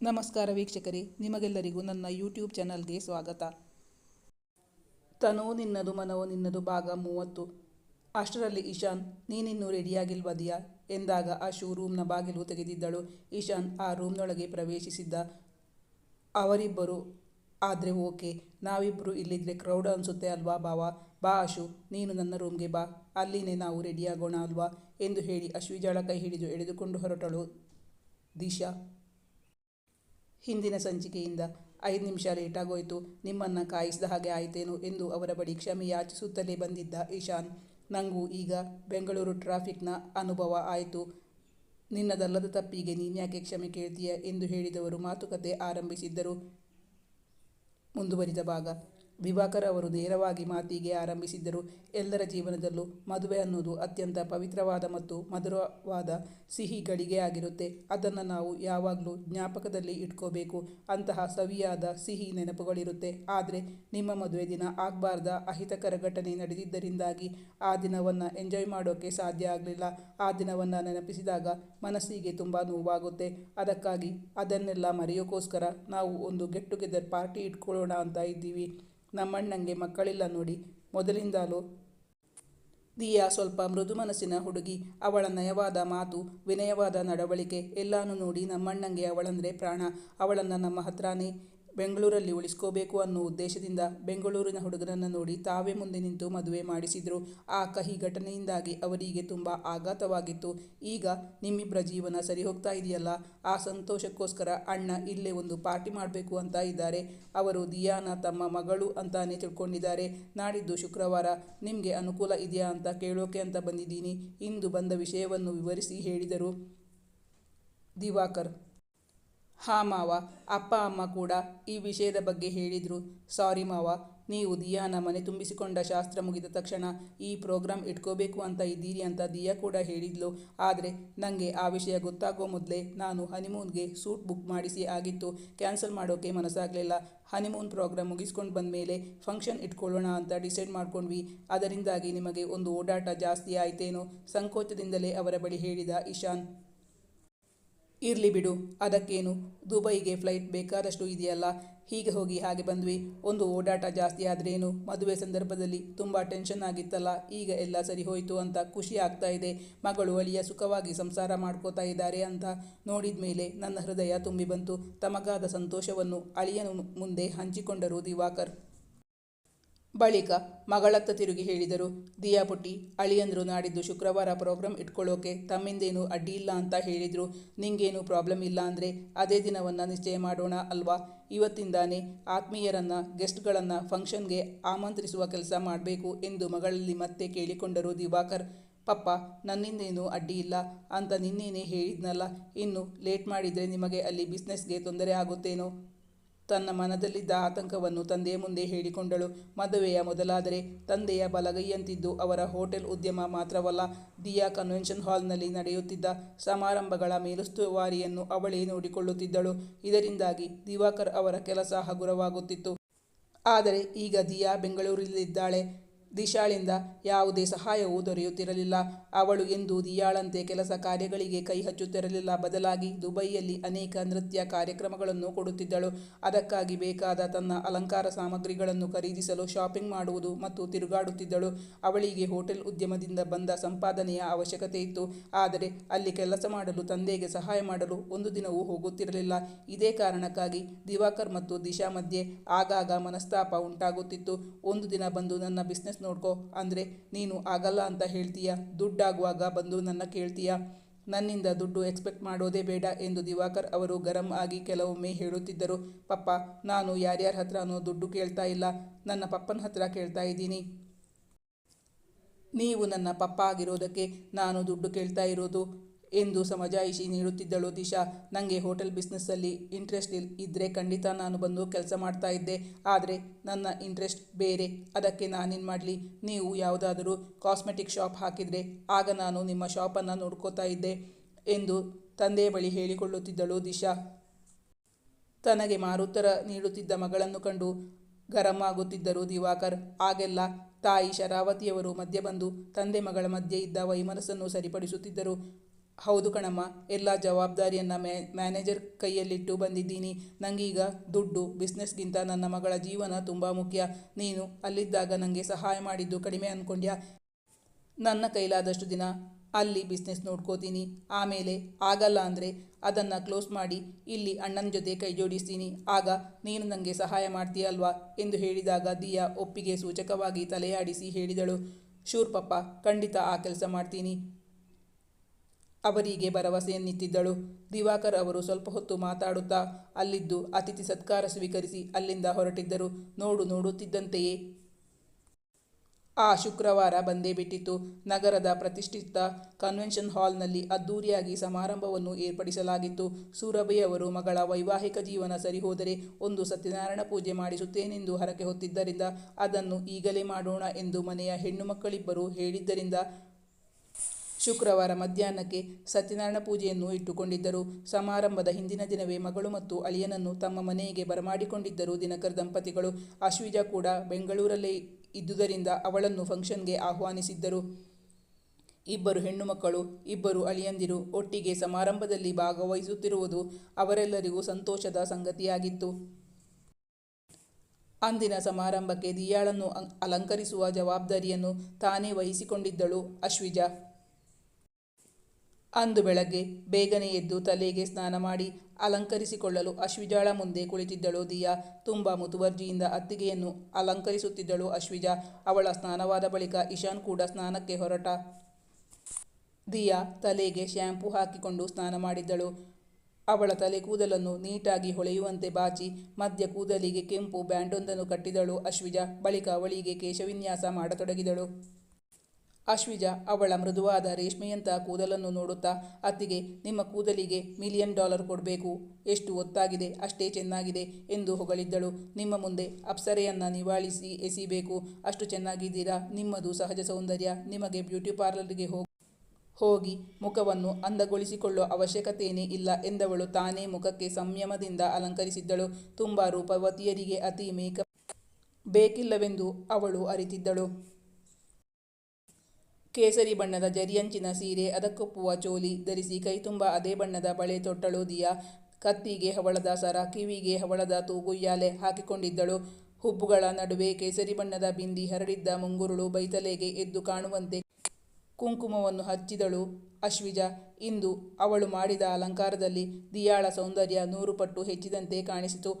ನಮಸ್ಕಾರ ವೀಕ್ಷಕರೇ, ನಿಮಗೆಲ್ಲರಿಗೂ ನನ್ನ ಯೂಟ್ಯೂಬ್ ಚಾನಲ್ಗೆ ಸ್ವಾಗತ. ತನೋ ನಿನ್ನದು ಮನವೋ ನಿನ್ನದು ಭಾಗ ಮೂವತ್ತು. ಅಷ್ಟರಲ್ಲಿ ಇಶಾನ್ ನೀನಿನ್ನೂ ರೆಡಿಯಾಗಿಲ್ವದಿಯಾ? ಎಂದಾಗ ಅಶು ರೂಮ್ನ ಬಾಗಿಲು ತೆಗೆದಿದ್ದಳು. ಇಶಾನ್ ಆ ರೂಮ್ನೊಳಗೆ ಪ್ರವೇಶಿಸಿದ್ದ. ಅವರಿಬ್ಬರು, ಆದರೆ ಓಕೆ ನಾವಿಬ್ಬರು ಇಲ್ಲಿದ್ರೆ ಕ್ರೌಡ್ ಅನಿಸುತ್ತೆ ಅಲ್ವಾ ಬಾವ ಬಾ ಅಶು ನೀನು ನನ್ನ ರೂಮ್ಗೆ ಬಾ. ಅಲ್ಲಿನೇ ನಾವು ರೆಡಿಯಾಗೋಣ ಅಲ್ವಾ? ಎಂದು ಹೇಳಿ ಅಶ್ವಿಜಾಳ ಕೈ ಹಿಡಿದು ಎಳೆದುಕೊಂಡು ಹೊರಟಳು ದಿಶಾ. ಹಿಂದಿನ ಸಂಚಿಕೆಯಿಂದ ಐದು ನಿಮಿಷ ಲೇಟಾಗೋಯಿತು ನಿಮ್ಮನ್ನು ಕಾಯಿಸಿದ ಹಾಗೆ ಆಯಿತೇನು ಎಂದು ಅವರ ಬಳಿ ಕ್ಷಮೆ ಯಾಚಿಸುತ್ತಲೇ ಬಂದಿದ್ದ ಇಶಾನ್ ನನಗೂ ಈಗ ಬೆಂಗಳೂರು ಟ್ರಾಫಿಕ್ನ ಅನುಭವ ಆಯಿತು. ನಿನ್ನದಲ್ಲದ ತಪ್ಪಿಗೆ ನೀನ್ಯಾಕೆ ಕ್ಷಮೆ ಕೇಳ್ತೀಯ ಎಂದು ಹೇಳಿದವರು ಮಾತುಕತೆ ಆರಂಭಿಸಿದ್ದರು. ಮುಂದುವರಿದ ಭಾಗ. ದಿವಾಕರ್ ಅವರು ನೇರವಾಗಿ ಮಾತಿಗೆ ಆರಂಭಿಸಿದ್ದರು. ಎಲ್ಲರ ಜೀವನದಲ್ಲೂ ಮದುವೆ ಅನ್ನೋದು ಅತ್ಯಂತ ಪವಿತ್ರವಾದ ಮತ್ತು ಮಧುರವಾದ ಸಿಹಿ ಗಳಿಗೆ ಆಗಿರುತ್ತೆ. ಅದನ್ನು ನಾವು ಯಾವಾಗಲೂ ಜ್ಞಾಪಕದಲ್ಲಿ ಇಟ್ಕೋಬೇಕು. ಅಂತಹ ಸವಿಯಾದ ಸಿಹಿ ನೆನಪುಗಳಿರುತ್ತೆ. ಆದರೆ ನಿಮ್ಮ ಮದುವೆ ದಿನ ಆಗಬಾರ್ದ ಅಹಿತಕರ ಘಟನೆ ನಡೆದಿದ್ದರಿಂದಾಗಿ ಆ ದಿನವನ್ನು ಎಂಜಾಯ್ ಮಾಡೋಕ್ಕೆ ಸಾಧ್ಯ ಆಗಲಿಲ್ಲ. ಆ ದಿನವನ್ನು ನೆನಪಿಸಿದಾಗ ಮನಸ್ಸಿಗೆ ತುಂಬ ನೋವಾಗುತ್ತೆ. ಅದಕ್ಕಾಗಿ ಅದನ್ನೆಲ್ಲ ಮರೆಯೋಕ್ಕೋಸ್ಕರ ನಾವು ಒಂದು ಗೆಟ್ ಟುಗೆದರ್ ಪಾರ್ಟಿ ಇಟ್ಕೊಳ್ಳೋಣ ಅಂತ ಇದ್ದೀವಿ. ನಮ್ಮಣ್ಣಂಗೆ ಮಕ್ಕಳಿಲ್ಲ ನೋಡಿ. ಮೊದಲಿಂದಲೂ. ದಿಯಾ ಸ್ವಲ್ಪ ಮೃದು ಮನಸ್ಸಿನ ಹುಡುಗಿ. ಅವಳ ನಯವಾದ ಮಾತು, ವಿನಯವಾದ ನಡವಳಿಕೆ ಎಲ್ಲಾನು ನೋಡಿ ನಮ್ಮಣ್ಣಂಗೆ ಅವಳಂದ್ರೆ ಪ್ರಾಣ. ಅವಳನ್ನು ನಮ್ಮ ಹತ್ರನೇ ಬೆಂಗಳೂರಲ್ಲಿ ಉಳಿಸ್ಕೋಬೇಕು ಅನ್ನೋ ಉದ್ದೇಶದಿಂದ ಬೆಂಗಳೂರಿನ ಹುಡುಗನನ್ನು ನೋಡಿ ತಾವೇ ಮುಂದೆ ನಿಂತು ಮದುವೆ ಮಾಡಿಸಿದರು. ಆ ಕಹಿ ಘಟನೆಯಿಂದಾಗಿ ಅವರಿಗೆ ತುಂಬ ಆಘಾತವಾಗಿತ್ತು. ಈಗ ನಿಮ್ಮಿಬ್ಬರ ಜೀವನ ಸರಿ ಹೋಗ್ತಾ ಇದೆಯಲ್ಲ? ಆ ಸಂತೋಷಕ್ಕೋಸ್ಕರ ಅಣ್ಣ ಇಲ್ಲೇ ಒಂದು ಪಾರ್ಟಿ ಮಾಡಬೇಕು ಅಂತ ಇದ್ದಾರೆ. ಅವರು ದಿಯಾನ ತಮ್ಮ ಮಗಳು ಅಂತಾನೆ ತಿಳ್ಕೊಂಡಿದ್ದಾರೆ. ನಾಡಿದ್ದು ಶುಕ್ರವಾರ ನಿಮಗೆ ಅನುಕೂಲ ಇದೆಯಾ ಅಂತ ಕೇಳೋಕೆ ಅಂತ ಬಂದಿದ್ದೀನಿ. ಇಂದು ಬಂದ ವಿಷಯವನ್ನು ವಿವರಿಸಿ ಹೇಳಿದರು ದಿವಾಕರ್. ಹಾ ಮಾವ, ಅಪ್ಪ, ಅಮ್ಮ ಕೂಡ ಈ ವಿಷಯದ ಬಗ್ಗೆ ಹೇಳಿದರು. ಸಾರಿ ಮಾವ, ನೀವು ದಿಯಾನ ಮನೆ ತುಂಬಿಸಿಕೊಂಡ ಶಾಸ್ತ್ರ ಮುಗಿದ ತಕ್ಷಣ ಈ ಪ್ರೋಗ್ರಾಮ್ ಇಟ್ಕೋಬೇಕು ಅಂತ ಇದ್ದೀರಿ ಅಂತ ದಿಯಾ ಕೂಡ ಹೇಳಿದ್ಲು. ಆದರೆ ನನಗೆ ಆ ವಿಷಯ ಗೊತ್ತಾಗೋ ಮೊದಲೇ ನಾನು ಹನಿಮೂನ್ಗೆ ಸೂಟ್ ಬುಕ್ ಮಾಡಿಸಿ ಆಗಿತ್ತು. ಕ್ಯಾನ್ಸಲ್ ಮಾಡೋಕ್ಕೆ ಮನಸ್ಸಾಗಲಿಲ್ಲ. ಹನಿಮೂನ್ ಪ್ರೋಗ್ರಾಮ್ ಮುಗಿಸ್ಕೊಂಡು ಬಂದ ಮೇಲೆ ಫಂಕ್ಷನ್ ಇಟ್ಕೊಳ್ಳೋಣ ಅಂತ ಡಿಸೈಡ್ ಮಾಡ್ಕೊಂಡ್ವಿ. ಅದರಿಂದಾಗಿ ನಿಮಗೆ ಒಂದು ಓಡಾಟ ಜಾಸ್ತಿ ಆಯ್ತೇನೋ? ಸಂಕೋಚದಿಂದಲೇ ಅವರ ಬಳಿ ಹೇಳಿದ ಇಶಾನ್. ಇರಲಿ ಬಿಡು, ಅದಕ್ಕೇನು? ದುಬೈಗೆ ಫ್ಲೈಟ್ ಬೇಕಾದಷ್ಟು ಇದೆಯಲ್ಲ. ಹೀಗೆ ಹೋಗಿ ಹಾಗೆ ಬಂದ್ವಿ. ಒಂದು ಓಡಾಟ ಜಾಸ್ತಿ ಆದ್ರೇನು? ಮದುವೆ ಸಂದರ್ಭದಲ್ಲಿ ತುಂಬ ಟೆನ್ಷನ್ ಆಗಿತ್ತಲ್ಲ. ಈಗ ಎಲ್ಲ ಸರಿ ಹೋಯಿತು ಅಂತ ಖುಷಿ ಆಗ್ತಾ ಇದೆ. ಮಗಳು ಅಳಿಯ ಸುಖವಾಗಿ ಸಂಸಾರ ಮಾಡ್ಕೋತಾ ಇದ್ದಾರೆ ಅಂತ ನೋಡಿದ ಮೇಲೆ ನನ್ನ ಹೃದಯ ತುಂಬಿ ಬಂತು. ತಮಗಾದ ಸಂತೋಷವನ್ನು ಅಳಿಯನು ಮುಂದೆ ಹಂಚಿಕೊಂಡರು ದಿವಾಕರ್. ಬಳಿಕ ಮಗಳತ್ತ ತಿರುಗಿ ಹೇಳಿದರು ದಿಯಾಪುಟ್ಟಿ ಅಳಿಯಂದ್ರು ನಾಡಿದ್ದು ಶುಕ್ರವಾರ ಪ್ರೋಗ್ರಾಮ್ ಇಟ್ಕೊಳ್ಳೋಕೆ ತಮ್ಮಿಂದೇನು ಅಡ್ಡಿ ಇಲ್ಲ ಅಂತ ಹೇಳಿದರು. ನಿಂಗೇನು ಪ್ರಾಬ್ಲಮ್ ಇಲ್ಲ ಅಂದರೆ ಅದೇ ದಿನವನ್ನು ನಿಶ್ಚಯ ಮಾಡೋಣ ಅಲ್ವಾ? ಇವತ್ತಿಂದಾನೇ ಆತ್ಮೀಯರನ್ನು ಗೆಸ್ಟ್ಗಳನ್ನು ಫಂಕ್ಷನ್ಗೆ ಆಮಂತ್ರಿಸುವ ಕೆಲಸ ಮಾಡಬೇಕು ಎಂದು ಮಗಳಲ್ಲಿ ಮತ್ತೆ ಕೇಳಿಕೊಂಡರು ದಿವಾಕರ್. ಪಪ್ಪ, ನನ್ನಿಂದೇನು ಅಡ್ಡಿ ಇಲ್ಲ ಅಂತ ನಿನ್ನೇನೆ ಹೇಳಿದ್ನಲ್ಲ, ಇನ್ನು ಲೇಟ್ ಮಾಡಿದರೆ ನಿಮಗೆ ಅಲ್ಲಿ ಬಿಸ್ನೆಸ್ಗೆ ತೊಂದರೆ ಆಗುತ್ತೇನೋ? ತನ್ನ ಮನದಲ್ಲಿದ್ದ ಆತಂಕವನ್ನು ತಂದೆಯ ಮುಂದೆ ಹೇಳಿಕೊಂಡಳು. ಮದುವೆಯ ಮೊದಲಾದರೆ ತಂದೆಯ ಬಲಗೈಯಂತಿದ್ದು ಅವರ ಹೋಟೆಲ್ ಉದ್ಯಮ ಮಾತ್ರವಲ್ಲ, ದಿಯಾ ಕನ್ವೆನ್ಷನ್ ಹಾಲ್ನಲ್ಲಿ ನಡೆಯುತ್ತಿದ್ದ ಸಮಾರಂಭಗಳ ಮೇಲುಸ್ತುವಾರಿಯನ್ನು ಅವಳೇ ನೋಡಿಕೊಳ್ಳುತ್ತಿದ್ದಳು. ಇದರಿಂದಾಗಿ ದಿವಾಕರ್ ಅವರ ಕೆಲಸ ಹಗುರವಾಗುತ್ತಿತ್ತು. ಆದರೆ ಈಗ ದಿಯಾ ಬೆಂಗಳೂರಲ್ಲಿದ್ದಾಳೆ. ದಿಶಾಳಿಂದ ಯಾವುದೇ ಸಹಾಯವೂ ದೊರೆಯುತ್ತಿರಲಿಲ್ಲ. ಅವಳು ಎಂದು ದಿಯಾಳಂತೆ ಕೆಲಸ ಕಾರ್ಯಗಳಿಗೆ ಕೈ ಹಚ್ಚುತ್ತಿರಲಿಲ್ಲ. ಬದಲಾಗಿ ದುಬೈಯಲ್ಲಿ ಅನೇಕ ನೃತ್ಯ ಕಾರ್ಯಕ್ರಮಗಳನ್ನು ಕೊಡುತ್ತಿದ್ದಳು. ಅದಕ್ಕಾಗಿ ಬೇಕಾದ ತನ್ನ ಅಲಂಕಾರ ಸಾಮಗ್ರಿಗಳನ್ನು ಖರೀದಿಸಲು ಶಾಪಿಂಗ್ ಮಾಡುವುದು ಮತ್ತು ತಿರುಗಾಡುತ್ತಿದ್ದಳು. ಅವಳಿಗೆ ಹೋಟೆಲ್ ಉದ್ಯಮದಿಂದ ಬಂದ ಸಂಪಾದನೆಯ ಅವಶ್ಯಕತೆ ಇತ್ತು. ಆದರೆ ಅಲ್ಲಿ ಕೆಲಸ ಮಾಡಲು ತಂದೆಗೆ ಸಹಾಯ ಮಾಡಲು ಒಂದು ದಿನವೂ ಹೋಗುತ್ತಿರಲಿಲ್ಲ. ಇದೇ ಕಾರಣಕ್ಕಾಗಿ ದಿವಾಕರ್ ಮತ್ತು ದಿಶಾ ಮಧ್ಯೆ ಆಗಾಗ ಮನಸ್ತಾಪ ಉಂಟಾಗುತ್ತಿತ್ತು. ಒಂದು ದಿನ ಬಂದು ನನ್ನ ಬಿಸ್ನೆಸ್ ನೋಡ್ಕೋ. ಅಂದರೆ, ನೀನು ಆಗಲ್ಲ ಅಂತ ಹೇಳ್ತೀಯ. ದುಡ್ಡಾಗುವಾಗ ಬಂದು ನನ್ನ ಕೇಳ್ತೀಯ. ನನ್ನಿಂದ ದುಡ್ಡು ಎಕ್ಸ್ಪೆಕ್ಟ್ ಮಾಡೋದೇ ಬೇಡ ಎಂದು ದಿವಾಕರ್ ಅವರು ಗರಂ ಆಗಿ ಕೆಲವೊಮ್ಮೆ ಹೇಳುತ್ತಿದ್ದರು. ಪಪ್ಪ, ನಾನು ಯಾರ್ಯಾರ ಹತ್ರನೂ ದುಡ್ಡು ಕೇಳ್ತಾ ಇಲ್ಲ. ನನ್ನ ಪಪ್ಪನ ಹತ್ರ ಕೇಳ್ತಾ ಇದ್ದೀನಿ. ನೀವು ನನ್ನ ಪಪ್ಪ ಆಗಿರೋದಕ್ಕೆ ನಾನು ದುಡ್ಡು ಕೇಳ್ತಾ ಇರೋದು. ಎಂದು ಸಮಜಾಯಿಷಿ ನೀಡುತ್ತಿದ್ದಳು. ದಿಶಾ ನನಗೆ ಹೋಟೆಲ್ ಬಿಸ್ನೆಸ್ಸಲ್ಲಿ ಇಂಟ್ರೆಸ್ಟ್ ಇದ್ದರೆ ಖಂಡಿತ ನಾನು ಬಂದು ಕೆಲಸ ಮಾಡ್ತಾ ಇದ್ದೆ. ಆದರೆ ನನ್ನ ಇಂಟ್ರೆಸ್ಟ್ ಬೇರೆ. ಅದಕ್ಕೆ ನಾನೇನು ಮಾಡಲಿ? ನೀವು ಯಾವುದಾದರೂ ಕಾಸ್ಮೆಟಿಕ್ ಶಾಪ್ ಹಾಕಿದರೆ ಆಗ ನಾನು ನಿಮ್ಮ ಶಾಪನ್ನು ನೋಡ್ಕೋತಾ ಇದ್ದೆ ಎಂದು ತಂದೆಯ ಬಳಿ ಹೇಳಿಕೊಳ್ಳುತ್ತಿದ್ದಳು ದಿಶಾ. ತನಗೆ ಮಾರುತ್ತರ ನೀಡುತ್ತಿದ್ದ ಮಗಳನ್ನು ಕಂಡು ಗರಂ ಆಗುತ್ತಿದ್ದರು ದಿವಾಕರ್. ಆಗೆಲ್ಲ ತಾಯಿ ಶರಾವತಿಯವರು ಮಧ್ಯೆ ಬಂದು ತಂದೆ ಮಗಳ ಮಧ್ಯೆ ಇದ್ದ ವೈಮನಸ್ಸನ್ನು ಸರಿಪಡಿಸುತ್ತಿದ್ದರು. ಹೌದು ಕಣಮ್ಮ, ಎಲ್ಲ ಜವಾಬ್ದಾರಿಯನ್ನು ಮ್ಯಾ ಮ್ಯಾನೇಜರ್ ಕೈಯಲ್ಲಿಟ್ಟು ಬಂದಿದ್ದೀನಿ. ನನಗೀಗ ದುಡ್ಡು, ಬಿಸ್ನೆಸ್ಗಿಂತ ನನ್ನ ಮಗಳ ಜೀವನ ತುಂಬ ಮುಖ್ಯ. ನೀನು ಅಲ್ಲಿದ್ದಾಗ ನನಗೆ ಸಹಾಯ ಮಾಡಿದ್ದು ಕಡಿಮೆ ಅಂದ್ಕೊಂಡ್ಯಾ ನನ್ನ ಕೈಲಾದಷ್ಟು ದಿನ ಅಲ್ಲಿ ಬಿಸ್ನೆಸ್ ನೋಡ್ಕೋತೀನಿ. ಆಮೇಲೆ ಆಗಲ್ಲ ಅಂದರೆ ಅದನ್ನು ಕ್ಲೋಸ್ ಮಾಡಿ ಇಲ್ಲಿ ಅಣ್ಣನ ಜೊತೆ ಕೈ ಜೋಡಿಸ್ತೀನಿ. ಆಗ ನೀನು ನನಗೆ ಸಹಾಯ ಮಾಡ್ತೀಯಲ್ವಾ ಎಂದು ಹೇಳಿದಾಗ ದಿಯಾ ಒಪ್ಪಿಗೆ ಸೂಚಕವಾಗಿ ತಲೆಯಾಡಿಸಿ ಹೇಳಿದಳು. ಶೂರ್ಪಪ್ಪ, ಖಂಡಿತ ಆ ಕೆಲಸ ಮಾಡ್ತೀನಿ. ಅವರಿಗೆ ಭರವಸೆಯನ್ನಿತ್ತಿದ್ದಳು ದಿವಾಕರ್ ಅವರು ಸ್ವಲ್ಪ ಹೊತ್ತು ಮಾತಾಡುತ್ತಾ ಅಲ್ಲಿದ್ದು ಅತಿಥಿ ಸತ್ಕಾರ ಸ್ವೀಕರಿಸಿ ಅಲ್ಲಿಂದ ಹೊರಟಿದ್ದರು. ನೋಡು ನೋಡುತ್ತಿದ್ದಂತೆಯೇ. ಆ ಶುಕ್ರವಾರ ಬಂದೇ ಬಿಟ್ಟಿತ್ತು. ನಗರದ ಪ್ರತಿಷ್ಠಿತ ಕನ್ವೆನ್ಷನ್ ಹಾಲ್ನಲ್ಲಿ ಅದ್ದೂರಿಯಾಗಿ ಸಮಾರಂಭವನ್ನು ಏರ್ಪಡಿಸಲಾಗಿತ್ತು. ಸೂರಭೆಯವರು ಮಗಳ ವೈವಾಹಿಕ ಜೀವನ ಸರಿಹೋದರೆ ಒಂದು ಸತ್ಯನಾರಾಯಣ ಪೂಜೆ ಮಾಡಿಸುತ್ತೇನೆಂದು ಹರಕೆ ಹೊತ್ತಿದ್ದರಿಂದ ಅದನ್ನು ಈಗಲೇ ಮಾಡೋಣ ಎಂದು ಮನೆಯ ಹೆಣ್ಣು ಮಕ್ಕಳಿಬ್ಬರು ಹೇಳಿದ್ದರಿಂದ ಶುಕ್ರವಾರ ಮಧ್ಯಾಹ್ನಕ್ಕೆ ಸತ್ಯನಾರಾಯಣ ಪೂಜೆಯನ್ನು ಇಟ್ಟುಕೊಂಡಿದ್ದರು. ಸಮಾರಂಭದ ಹಿಂದಿನ ದಿನವೇ ಮಗಳು ಮತ್ತು ಅಳಿಯನನ್ನು ತಮ್ಮ ಮನೆಗೆ ಬರಮಾಡಿಕೊಂಡಿದ್ದರು ದಿನಕರ್ ದಂಪತಿಗಳು. ಅಶ್ವಿಜಾ ಕೂಡ ಬೆಂಗಳೂರಲ್ಲೇ ಇದ್ದುದರಿಂದ ಅವಳನ್ನು ಫಂಕ್ಷನ್ಗೆ ಆಹ್ವಾನಿಸಿದ್ದರು. ಇಬ್ಬರು ಹೆಣ್ಣು ಮಕ್ಕಳು ಇಬ್ಬರು ಅಳಿಯಂದಿರು ಒಟ್ಟಿಗೆ ಸಮಾರಂಭದಲ್ಲಿ ಭಾಗವಹಿಸುತ್ತಿರುವುದು ಅವರೆಲ್ಲರಿಗೂ ಸಂತೋಷದ ಸಂಗತಿಯಾಗಿತ್ತು. ಅಂದಿನ ಸಮಾರಂಭಕ್ಕೆ ದಿಯಾಳನ್ನು ಅಲಂಕರಿಸುವ ಜವಾಬ್ದಾರಿಯನ್ನು ತಾನೇ ವಹಿಸಿಕೊಂಡಿದ್ದಳು ಅಶ್ವಿಜಾ. ಅಂದು ಬೆಳಗ್ಗೆ ಬೇಗನೆ ಎದ್ದು ತಲೆಗೆ ಸ್ನಾನ ಮಾಡಿ ಅಲಂಕರಿಸಿಕೊಳ್ಳಲು ಅಶ್ವಿಜಾಳ ಮುಂದೆ ಕುಳಿತಿದ್ದಳು ದಿಯಾ. ತುಂಬ ಮುತುವರ್ಜಿಯಿಂದ ಅತ್ತಿಗೆಯನ್ನು ಅಲಂಕರಿಸುತ್ತಿದ್ದಳು ಅಶ್ವಿಜ. ಅವಳ ಸ್ನಾನವಾದ ಬಳಿಕ ಇಶಾನ್ ಕೂಡ ಸ್ನಾನಕ್ಕೆ ಹೊರಟ. ದಿಯಾ ತಲೆಗೆ ಶ್ಯಾಂಪೂ ಹಾಕಿಕೊಂಡು ಸ್ನಾನ ಮಾಡಿದ್ದಳು. ಅವಳ ತಲೆ ಕೂದಲನ್ನು ನೀಟಾಗಿ ಹೊಳೆಯುವಂತೆ ಬಾಚಿ ಮಧ್ಯ ಕೂದಲಿಗೆ ಕೆಂಪು ಬ್ಯಾಂಡೊಂದನ್ನು ಕಟ್ಟಿದಳು ಅಶ್ವಿಜ. ಬಳಿಕ ಅವಳಿಗೆ ಕೇಶವಿನ್ಯಾಸ ಮಾಡತೊಡಗಿದಳು. ಅಶ್ವಿಜಾ ಅವಳ ಮೃದುವಾದ ರೇಷ್ಮೆಯಂಥ ಕೂದಲನ್ನು ನೋಡುತ್ತಾ, ಅತ್ತಿಗೆ, ನಿಮ್ಮ ಕೂದಲಿಗೆ ಮಿಲಿಯನ್ ಡಾಲರ್ ಕೊಡಬೇಕು. ಎಷ್ಟು ಒತ್ತಾಗಿದೆ, ಅಷ್ಟೇ ಚೆನ್ನಾಗಿದೆ ಎಂದು ಹೊಗಳಿದ್ದಳು. ನಿಮ್ಮ ಮುಂದೆ ಅಪ್ಸರೆಯನ್ನು ನಿವಾಳಿಸಿ ಎಸಿಬೇಕು. ಅಷ್ಟು ಚೆನ್ನಾಗಿದ್ದೀರಾ? ನಿಮ್ಮದು ಸಹಜ ಸೌಂದರ್ಯ. ನಿಮಗೆ ಬ್ಯೂಟಿ ಪಾರ್ಲರ್ಗೆ ಹೋಗಿ ಹೋಗಿ ಮುಖವನ್ನು ಅಂದಗೊಳಿಸಿಕೊಳ್ಳುವ ಅವಶ್ಯಕತೆಯೇ ಇಲ್ಲ ಎಂದವಳು ತಾನೇ ಮುಖಕ್ಕೆ ಸಂಯಮದಿಂದ ಅಲಂಕರಿಸಿದ್ದಳು. ತುಂಬ ರೂಪವತಿಯರಿಗೆ ಅತಿ ಮೇಕಪ್ ಬೇಕಿಲ್ಲವೆಂದು ಅವಳು ಅರಿತಿದ್ದಳು. ಕೇಸರಿ ಬಣ್ಣದ ಜರಿಯಂಚಿನ ಸೀರೆ ಅದಕ್ಕೊಪ್ಪುವ ಚೋಲಿ ಧರಿಸಿ ಕೈತುಂಬ ಅದೇ ಬಣ್ಣದ ಬಳೆ ತೊಟ್ಟಳು ದಿಯಾ ಕತ್ತಿಗೆ ಹವಳದ ಸರ, ಕಿವಿಗೆ ಹವಳದ ತೂಗುಯ್ಯಾಲೆ ಹಾಕಿಕೊಂಡಿದ್ದಳು. ಹುಬ್ಬುಗಳ ನಡುವೆ ಕೇಸರಿ ಬಣ್ಣದ ಬಿಂದಿ ಹರಡಿದ್ದ ಮುಂಗುರುಳು ಬೈತಲೆಗೆ ಎದ್ದು ಕಾಣುವಂತೆ ಕುಂಕುಮವನ್ನು ಹಚ್ಚಿದಳು ಅಶ್ವಿಜ. ಇಂದು ಅವಳು ಮಾಡಿದ ಅಲಂಕಾರದಲ್ಲಿ ದಿಯಾಳ ಸೌಂದರ್ಯ ನೂರು ಪಟ್ಟು ಹೆಚ್ಚಿದಂತೆ ಕಾಣಿಸಿತು.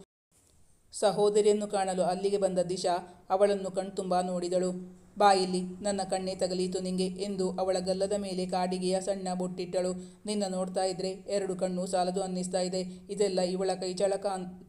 ಸಹೋದರಿಯನ್ನು ಕಾಣಲು ಅಲ್ಲಿಗೆ ಬಂದ ದಿಶಾ ಅವಳನ್ನು ಕಣ್ತುಂಬ ನೋಡಿದಳು. ಬಾಯಿಲಿ ನನ್ನ ಕಣ್ಣೇ ತಗಲೀತು ನಿಂಗೆ ಎಂದು ಅವಳ ಗಲ್ಲದ ಮೇಲೆ ಕಾಡಿಗೆಯ ಸಣ್ಣ ಬೊಟ್ಟಿಟ್ಟಳು. ನಿನ್ನ ನೋಡ್ತಾ ಇದ್ರೆ ಎರಡು ಕಣ್ಣು ಸಾಲದು ಅನ್ನಿಸ್ತಾ ಇದೆ. ಇದೆಲ್ಲ ಇವಳ ಕೈಚಳಕ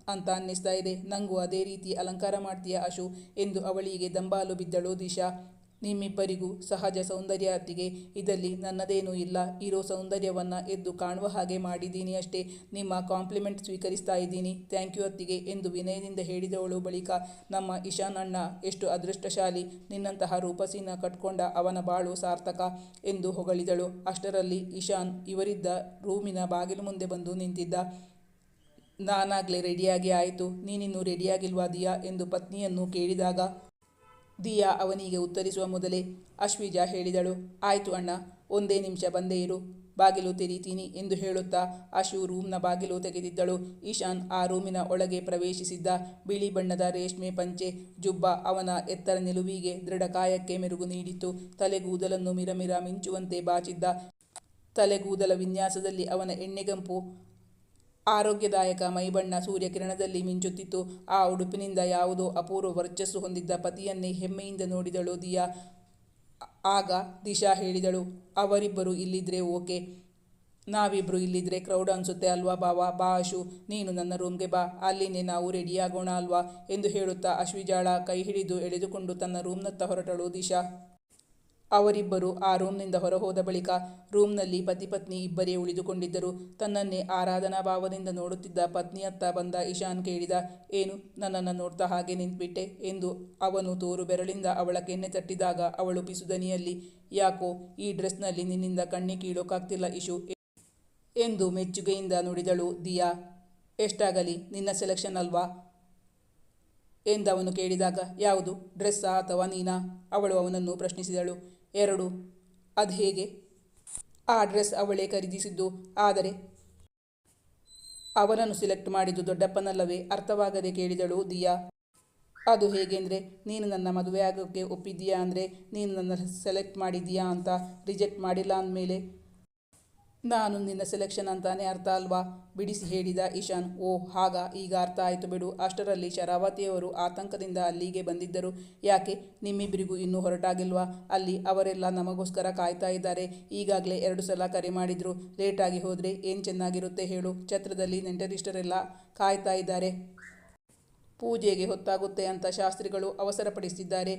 ಅಂತ ಅನ್ನಿಸ್ತಾ ಇದೆ. ನಂಗೂ ಅದೇ ರೀತಿ ಅಲಂಕಾರ ಮಾಡ್ತೀಯ ಅಶು ಎಂದು ಅವಳಿಗೆ ದಂಬಾಲು ಬಿದ್ದಳು ದಿಶಾ. ನಿಮ್ಮಿಬ್ಬರಿಗೂ ಸಹಜ ಸೌಂದರ್ಯ ಅತ್ತಿಗೆ ಇದಲ್ಲಿ ನನ್ನದೇನೂ ಇಲ್ಲ. ಇರೋ ಸೌಂದರ್ಯವನ್ನ ಎದ್ದು ಕಾಣುವ ಹಾಗೆ ಮಾಡಿದ್ದೀನಿ ಅಷ್ಟೇ. ನಿಮ್ಮ ಕಾಂಪ್ಲಿಮೆಂಟ್ ಸ್ವೀಕರಿಸ್ತಾ ಇದ್ದೀನಿ. ಥ್ಯಾಂಕ್ ಯು ಅತ್ತಿಗೆ ಎಂದು ವಿನಯದಿಂದ ಹೇಳಿದವಳು ಬಳಿಕ, ನಮ್ಮ ಇಶಾನ್ ಎಷ್ಟು ಅದೃಷ್ಟಶಾಲಿ, ನಿನ್ನಂತಹ ರೂಪಸಿನ ಕಟ್ಕೊಂಡ ಅವನ ಬಾಳು ಸಾರ್ಥಕ ಎಂದು ಹೊಗಳಿದಳು. ಅಷ್ಟರಲ್ಲಿ ಇಶಾನ್ ಇವರಿದ್ದ ರೂಮಿನ ಬಾಗಿಲು ಮುಂದೆ ಬಂದು ನಿಂತಿದ್ದ. ನಾನಾಗಲೇ ರೆಡಿಯಾಗಿ ಆಯಿತು. ನೀನಿನ್ನೂ ರೆಡಿಯಾಗಿಲ್ವಾ ದಿಯಾ ಎಂದು ಪತ್ನಿಯನ್ನು ಕೇಳಿದಾಗ ದಿಯಾ ಅವನಿಗೆ ಉತ್ತರಿಸುವ ಮೊದಲೇ ಅಶ್ವಿಜಾ ಹೇಳಿದಳು, ಆಯಿತು ಅಣ್ಣ, ಒಂದೇ ನಿಮಿಷ ಬಂದೇ ಇರು, ಬಾಗಿಲು ತೆರೀತೀನಿ ಎಂದು ಹೇಳುತ್ತಾ ಅಶು ರೂಮ್ನ ಬಾಗಿಲು ತೆಗೆದಿದ್ದಳು. ಈಶಾನ್ ಆ ರೂಮಿನ ಒಳಗೆ ಪ್ರವೇಶಿಸಿದ್ದ ಬಿಳಿ ಬಣ್ಣದ ರೇಷ್ಮೆ ಪಂಚೆ ಜುಬ್ಬ ಅವನ ಎತ್ತರ ನಿಲುವಿಗೆ ದೃಢಕಾಯಕ್ಕೆ ಮೆರುಗು ನೀಡಿತ್ತು. ತಲೆಗೂದಲನ್ನು ಮಿರಮಿರ ಮಿಂಚುವಂತೆ ಬಾಚಿದ್ದ ತಲೆಗೂದಲ ವಿನ್ಯಾಸದಲ್ಲಿ ಅವನ ಎಣ್ಣೆಗಂಪು ಆರೋಗ್ಯದಾಯಕ ಮೈಬಣ್ಣ ಸೂರ್ಯಕಿರಣದಲ್ಲಿ ಮಿಂಚುತ್ತಿತ್ತು. ಆ ಉಡುಪಿನಿಂದ ಯಾವುದೋ ಅಪೂರ್ವ ವರ್ಚಸ್ಸು ಹೊಂದಿದ್ದ ಪತಿಯನ್ನೇ ಹೆಮ್ಮೆಯಿಂದ ನೋಡಿದಳು ದಿಯಾ. ಆಗ ದಿಶಾ ಹೇಳಿದಳು, ಅವರಿಬ್ಬರು ಇಲ್ಲಿದ್ರೆ ಓಕೆ. ನಾವಿಬ್ಬರು ಇಲ್ಲಿದ್ರೆ ಕ್ರೌಡ್ ಅನ್ಸುತ್ತೆ ಅಲ್ವಾ ಬಾವ ಬಾ ಅಶು, ನೀನು ನನ್ನ ರೂಮ್ಗೆ ಬಾ. ಅಲ್ಲಿನೇ ನಾವು ರೆಡಿಯಾಗೋಣ ಅಲ್ವಾ? ಎಂದು ಹೇಳುತ್ತಾ ಅಶ್ವಿಜಾಳ ಕೈ ಹಿಡಿದು ಎಳೆದುಕೊಂಡು ತನ್ನ ರೂಮ್ನತ್ತ ಹೊರಟಳು ದಿಶಾ. ಅವರಿಬ್ಬರು ಆ ರೂಮ್ನಿಂದ ಹೊರಹೋದ ಬಳಿಕ ರೂಮ್ನಲ್ಲಿ ಪತಿ ಪತ್ನಿ ಇಬ್ಬರೇ ಉಳಿದುಕೊಂಡಿದ್ದರು. ತನ್ನನ್ನೇ ಆರಾಧನಾ ಭಾವದಿಂದ ನೋಡುತ್ತಿದ್ದ ಪತ್ನಿಯತ್ತ ಬಂದ ಇಶಾನ್ ಕೇಳಿದ, ಏನು, ನನ್ನನ್ನು ನೋಡ್ತಾ ಹಾಗೆ ನಿಂತ್ಬಿಟ್ಟೆ? ಎಂದು ಅವನು ತೋರು ಬೆರಳಿಂದ ಅವಳ ಕೆನ್ನೆ ತಟ್ಟಿದಾಗ ಅವಳು ಪಿಸುದನಿಯಲ್ಲಿ, ಯಾಕೋ, ಈ ಡ್ರೆಸ್ನಲ್ಲಿ ನಿನ್ನಿಂದ ಕಣ್ಣಿ ಕೀಳೋಕಾಗ್ತಿಲ್ಲ ಇಶು, ಎಂದು ಮೆಚ್ಚುಗೆಯಿಂದ ನುಡಿದಳು ದಿಯಾ. ಎಷ್ಟಾಗಲಿ, ನಿನ್ನ ಸೆಲೆಕ್ಷನ್ ಅಲ್ವಾ? ಎಂದವನು ಕೇಳಿದಾಗ, ಯಾವುದು, ಡ್ರೆಸ್ಸಾ ಅಥವಾ ನೀನಾ? ಅವಳು ಅವನನ್ನು ಪ್ರಶ್ನಿಸಿದಳು. ಎರಡು. ಅದು ಹೇಗೆ? ಆ ಅಡ್ರೆಸ್ ಅವಳೇ ಖರೀದಿಸಿದ್ದು, ಆದರೆ ಅವನನ್ನು ಸೆಲೆಕ್ಟ್ ಮಾಡಿದ್ದು ದೊಡ್ಡಪ್ಪನಲ್ಲವೇ? ಅರ್ಥವಾಗದೆ ಕೇಳಿದಳು ದಿಯಾ. ಅದು ಹೇಗೆಂದರೆ ನೀನು ನನ್ನ ಮದುವೆ ಆಗೋಕ್ಕೆ ಒಪ್ಪಿದ್ದೀಯಾ ಅಂದರೆ, ನೀನು ನನ್ನ ಸೆಲೆಕ್ಟ್ ಮಾಡಿದ್ದೀಯಾ ಅಂತ ರಿಜೆಕ್ಟ್ ಮಾಡಿಲ್ಲ ಅಂದಮೇಲೆ ನಾನು ನಿನ್ನ ಸೆಲೆಕ್ಷನ್ ಅಂತಾನೆ ಅರ್ಥ ಅಲ್ವಾ? ಬಿಡಿಸಿ ಹೇಳಿದ ಇಶಾನ್ ಓ, ಹಾಗ. ಈಗ ಅರ್ಥ ಆಯಿತು ಬಿಡು. ಅಷ್ಟರಲ್ಲಿ ಶರಾವತಿಯವರು ಆತಂಕದಿಂದ ಅಲ್ಲಿಗೆ ಬಂದಿದ್ದರು. ಯಾಕೆ? ನಿಮ್ಮಿಬ್ಬರಿಗೂ ಇನ್ನೂ ಹೊರಟಾಗಿಲ್ವಾ? ಅಲ್ಲಿ ಅವರೆಲ್ಲ ನಮಗೋಸ್ಕರ ಕಾಯ್ತಾ ಇದ್ದಾರೆ. ಈಗಾಗಲೇ ಎರಡು ಸಲ ಕರೆ ಮಾಡಿದ್ರು. ಲೇಟಾಗಿ ಹೋದರೆ ಏನು ಚೆನ್ನಾಗಿರುತ್ತೆ ಹೇಳು. ಛತ್ರದಲ್ಲಿ ನೆಂಟರಿಷ್ಟರೆಲ್ಲ ಕಾಯ್ತಾ ಇದ್ದಾರೆ. ಪೂಜೆಗೆ ಹೊತ್ತಾಗುತ್ತೆ ಅಂತ ಶಾಸ್ತ್ರಿಗಳು ಅವಸರಪಡಿಸಿದ್ದಾರೆ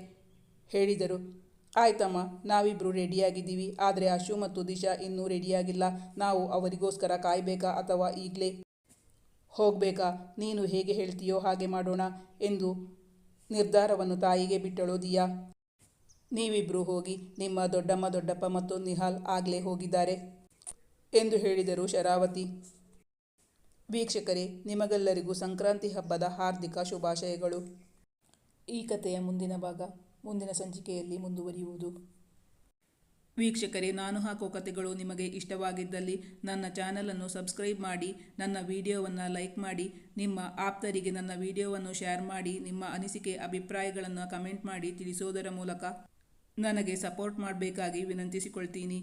ಹೇಳಿದರು. ಆಯ್ತಮ್ಮ ನಾವಿಬ್ಬರು ರೆಡಿಯಾಗಿದ್ದೀವಿ. ಆದರೆ ಅಶು ಮತ್ತು ದಿಶಾ ಇನ್ನೂ ರೆಡಿಯಾಗಿಲ್ಲ. ನಾವು ಅವರಿಗೋಸ್ಕರ ಕಾಯಬೇಕಾ ಅಥವಾ ಈಗಲೇ ಹೋಗಬೇಕಾ? ನೀನು ಹೇಗೆ ಹೇಳ್ತೀಯೋ ಹಾಗೆ ಮಾಡೋಣ ಎಂದು ನಿರ್ಧಾರವನ್ನು ತಾಯಿಗೆ ಬಿಟ್ಟಳು ದಿಯಾ. ನೀವಿಬ್ಬರು ಹೋಗಿ ನಿಮ್ಮ ದೊಡ್ಡಮ್ಮ, ದೊಡ್ಡಪ್ಪ ಮತ್ತು ನಿಹಾಲ್ ಆಗಲೇ ಹೋಗಿದ್ದಾರೆ ಎಂದು ಹೇಳಿದರು ಶರಾವತಿ. ವೀಕ್ಷಕರೇ, ನಿಮಗೆಲ್ಲರಿಗೂ ಸಂಕ್ರಾಂತಿ ಹಬ್ಬದ ಹಾರ್ದಿಕ ಶುಭಾಶಯಗಳು. ಈ ಕಥೆಯ ಮುಂದಿನ ಭಾಗ ಮುಂದಿನ ಸಂಚಿಕೆಯಲ್ಲಿ ಮುಂದುವರಿಯುವುದು. ವೀಕ್ಷಕರೇ, ನಾನು ಹಾಕೋ ಕಥೆಗಳು ನಿಮಗೆ ಇಷ್ಟವಾಗಿದ್ದಲ್ಲಿ ನನ್ನ ಚಾನಲನ್ನು ಸಬ್ಸ್ಕ್ರೈಬ್ ಮಾಡಿ, ನನ್ನ ವಿಡಿಯೋವನ್ನು ಲೈಕ್ ಮಾಡಿ, ನಿಮ್ಮ ಆಪ್ತರಿಗೆ ನನ್ನ ವಿಡಿಯೋವನ್ನು ಶೇರ್ ಮಾಡಿ, ನಿಮ್ಮ ಅನಿಸಿಕೆ, ಅಭಿಪ್ರಾಯಗಳನ್ನು ಕಮೆಂಟ್ ಮಾಡಿ ತಿಳಿಸೋದರ ಮೂಲಕ ನನಗೆ ಸಪೋರ್ಟ್ ಮಾಡಬೇಕಾಗಿ ವಿನಂತಿಸಿಕೊಳ್ತೀನಿ.